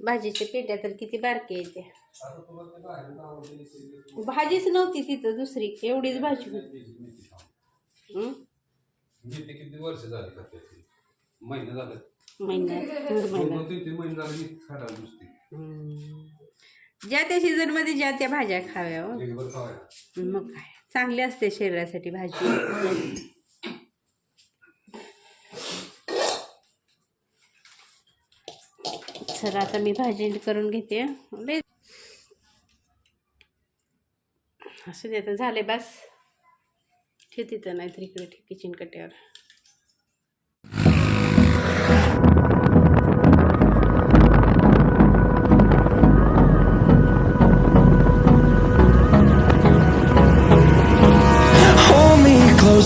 भाजीच्या पेट्या तर किती बारके येते भाजीच नव्हती तिथं दुसरी एवढीच भाजी होती. वर्ष झाली महिने झाले. ज्या त्या सीझनमध्ये ज्या त्या भाज्या खाव्या हो. मग काय? चांगली असते शरीरासाठी भाजी. चला आता मी भाजी करून घेते. लय- असं दे आता झाले बस. ठेवते तर नाहीतर इकडे ठेव किचन कट्यावर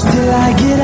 till I get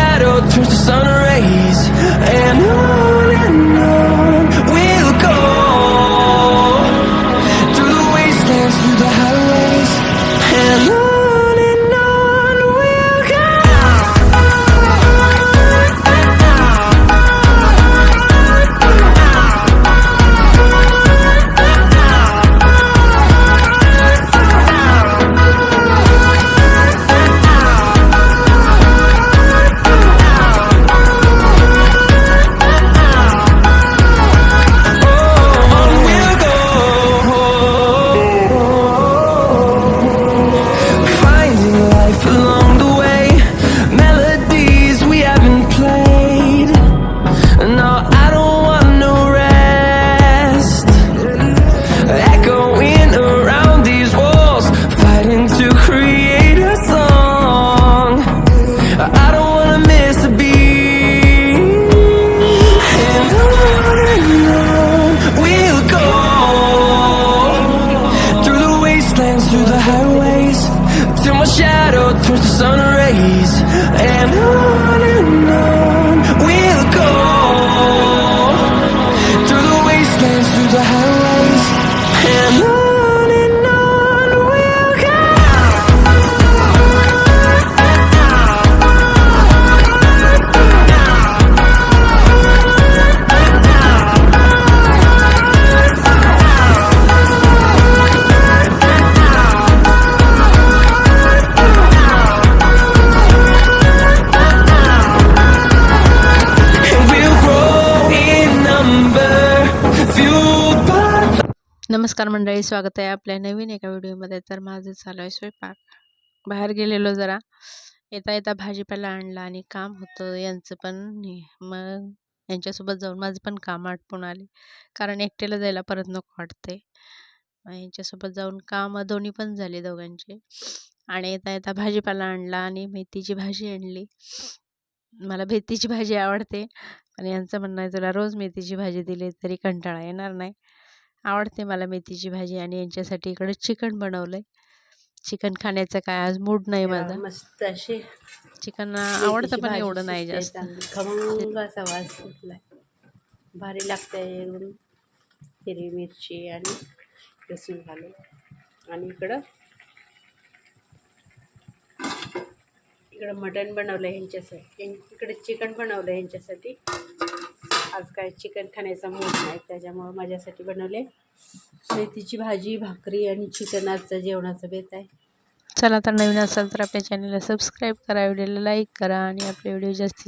shadow turns to sun rays. And on and on नमस्कार मंडळी स्वागत आहे आपल्या नवीन एका व्हिडिओमध्ये. तर माझं चालू आहे स्वयंपाक. बाहेर गेलेलो जरा. येता येता भाजीपाला आणला आणि काम होतं. यांचं पण मग यांच्यासोबत जाऊन माझं पण काम आटपून आले. कारण एकट्याला जायला परत नको वाटते मग यांच्यासोबत जाऊन कामं दोन्ही पण झाले दोघांचे. आणि येता येता भाजीपाला आणला आणि मेथीची भाजी आणली. मला मेथीची भाजी आवडते. आणि यांचं म्हणणं आहे तुला रोज मेथीची भाजी दिली तरी कंटाळा येणार नाही. आवडते मला मेथीची भाजी आणि यांच्यासाठी इकडे चिकन बनवलंय. चिकन खाण्याचा काय आज मूड नाही माझा. मस्त अशी चिकन आवडतं पण एवढं नाही जास्त. खमंग असा वास भारी लागतंय एकदम हिरवी मिरची आणि लसूण घालून. आणि इकडं इकडं मटण बनवलं ह्यांच्यासाठी इकडे चिकन बनवलं ह्यांच्यासाठी आज काय चिकन खाण्याचा मूड नाही त्याच्यामुळं माझ्यासाठी बनवले मेथीची भाजी भाकरी आणि चिकन आजचा जेवणाचा बेत आहे. चला तर नवीन असाल तर आपल्या चॅनलला सबस्क्राईब करा व्हिडिओला लाईक करा आणि आपले व्हिडिओ जास्तीत